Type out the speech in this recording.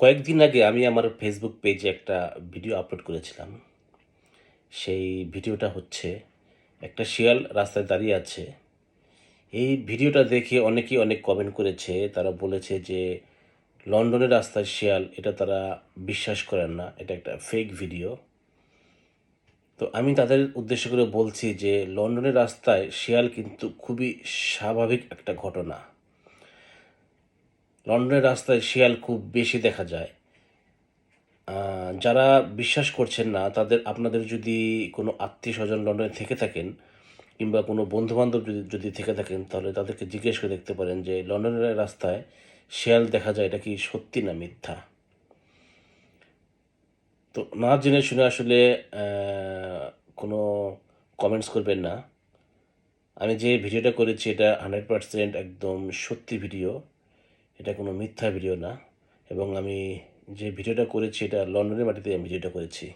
কয়েকদিন আগে আমি আমার ফেসবুক পেজে একটা ভিডিও আপলোড করেছিলাম। সেই ভিডিওটা হচ্ছে একটা শিয়াল রাস্তায় দাঁড়িয়ে আছে। এই ভিডিওটা দেখে অনেকেই অনেক কমেন্ট করেছে। তারা বলেছে যে, লন্ডনের রাস্তায় শিয়াল, এটা তারা বিশ্বাস করেন না, এটা একটা ফেক ভিডিও তো আমি তাদের উদ্দেশ্য করে বলছি যে, লন্ডনের রাস্তায় শিয়াল কিন্তু খুবই স্বাভাবিক একটা ঘটনা। লন্ডনের রাস্তায় শিয়াল খুব বেশি দেখা যায়। যারা বিশ্বাস করছেন না, তাদের, আপনাদের যদি কোনো আত্মীয় স্বজন লন্ডনে থেকে থাকেন, কিংবা কোনো বন্ধুবান্ধব যদি যদি থেকে থাকেন, তাহলে তাদেরকে জিজ্ঞেস করে দেখতে পারেন যে, লন্ডনের রাস্তায় শিয়াল দেখা যায়, এটা কি সত্যি না মিথ্যা? তো না জেনে শুনে আসলে কোনো কমেন্টস করবেন না। আমি যে ভিডিওটা করেছি, এটা হান্ড্রেড পারসেন্ট একদম সত্যি ভিডিও। এটা কোনো মিথ্যা ভিডিও না এবং আমি যে ভিডিওটা করেছি এটা লন্ডনের মাটিতে আমি ভিডিওটা করেছি।